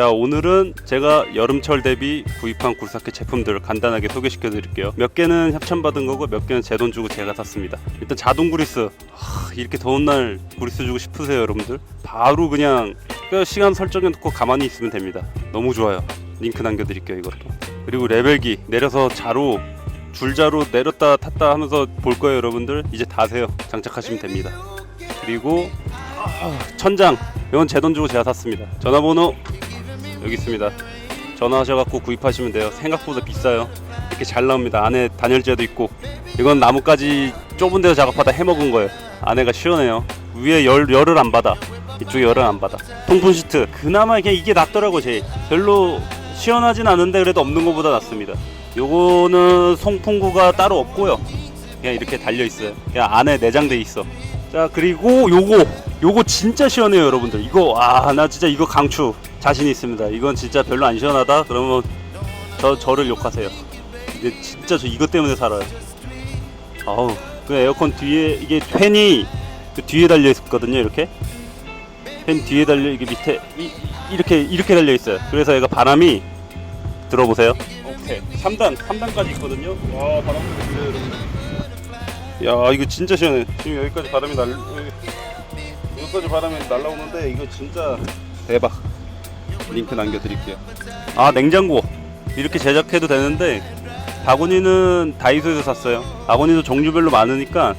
자 오늘은 제가 여름철 대비 구입한 굴삭기 제품들을 간단하게 소개시켜 드릴게요. 몇 개는 협찬받은 거고 몇 개는 제 돈 주고 제가 샀습니다. 일단 자동 그리스. 하, 이렇게 더운 날 그리스 주고 싶으세요 여러분들? 바로 그냥 그 시간 설정해 놓고 가만히 있으면 됩니다. 너무 좋아요. 링크 남겨드릴게요 이것도. 그리고 레벨기. 내려서 자로 줄자로 내렸다 탔다 하면서 볼 거예요 여러분들. 이제 다세요. 장착하시면 됩니다. 그리고 아, 천장. 이건 제 돈 주고 제가 샀습니다. 전화번호 여기 있습니다. 전화하셔갖고 구입하시면 돼요. 생각보다 비싸요. 이렇게 잘 나옵니다. 안에 단열재도 있고. 이건 나뭇가지 좁은 데서 작업하다 해먹은 거예요. 안에가 시원해요. 위에 열, 열을 안 받아. 이쪽에 열을 안 받아. 통풍 시트. 그나마 그냥 이게 낫더라고 제일. 별로 시원하진 않은데 그래도 없는 것보다 낫습니다. 요거는 송풍구가 따로 없고요. 그냥 이렇게 달려 있어요. 그냥 안에 내장돼 있어 자 그리고 요거 요거 진짜 시원해요 여러분들. 이거 아 나 진짜 이거 강추. 자신 있습니다. 이건 진짜 별로 안 시원하다? 그러면 저 저를 욕하세요. 근데 진짜 저 이것 때문에 살아요. 아우 그 에어컨 뒤에 이게 팬이 그 뒤에 달려 있거든요 이렇게. 팬 뒤에 달려 이게 밑에 이, 이렇게 이렇게 달려 있어요. 그래서 얘가 바람이 들어보세요. 오케이. 3단 3단까지 있거든요. 와 바람 들어요 여러분 야 이거 진짜 시원해. 지금 여기까지 바람이 날 여기, 여기까지 바람이 날라오는데 이거 진짜 대박. 링크 남겨드릴게요. 아 냉장고. 이렇게 제작해도 되는데 바구니는 다이소에서 샀어요. 바구니도 종류별로 많으니까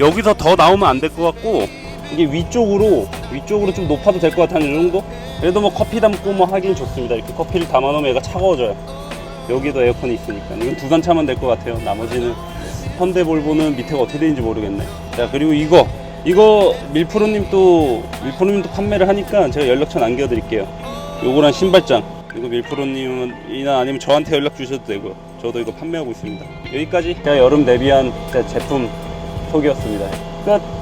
여기서 더 나오면 안 될 것 같고 이게 위쪽으로 위쪽으로 좀 높아도 될 것 같아요 이 정도? 그래도 뭐 커피 담고 뭐 하긴 좋습니다. 이렇게 커피를 담아놓으면 얘가 차가워져요. 여기도 에어컨이 있으니까. 이건 두단 차면 될 것 같아요. 나머지는 현대 볼보는 밑에가 어떻게 되는지 모르겠네. 자 그리고 이거 이거 밀프로님도 밀프로님도 판매를 하니까 제가 연락처 남겨드릴게요. 요거랑 신발장. 이거 밀프로님이나 아니면 저한테 연락 주셔도 되고요. 저도 이거 판매하고 있습니다. 여기까지 제가 여름 대비한 제 제품 소개였습니다. 끝.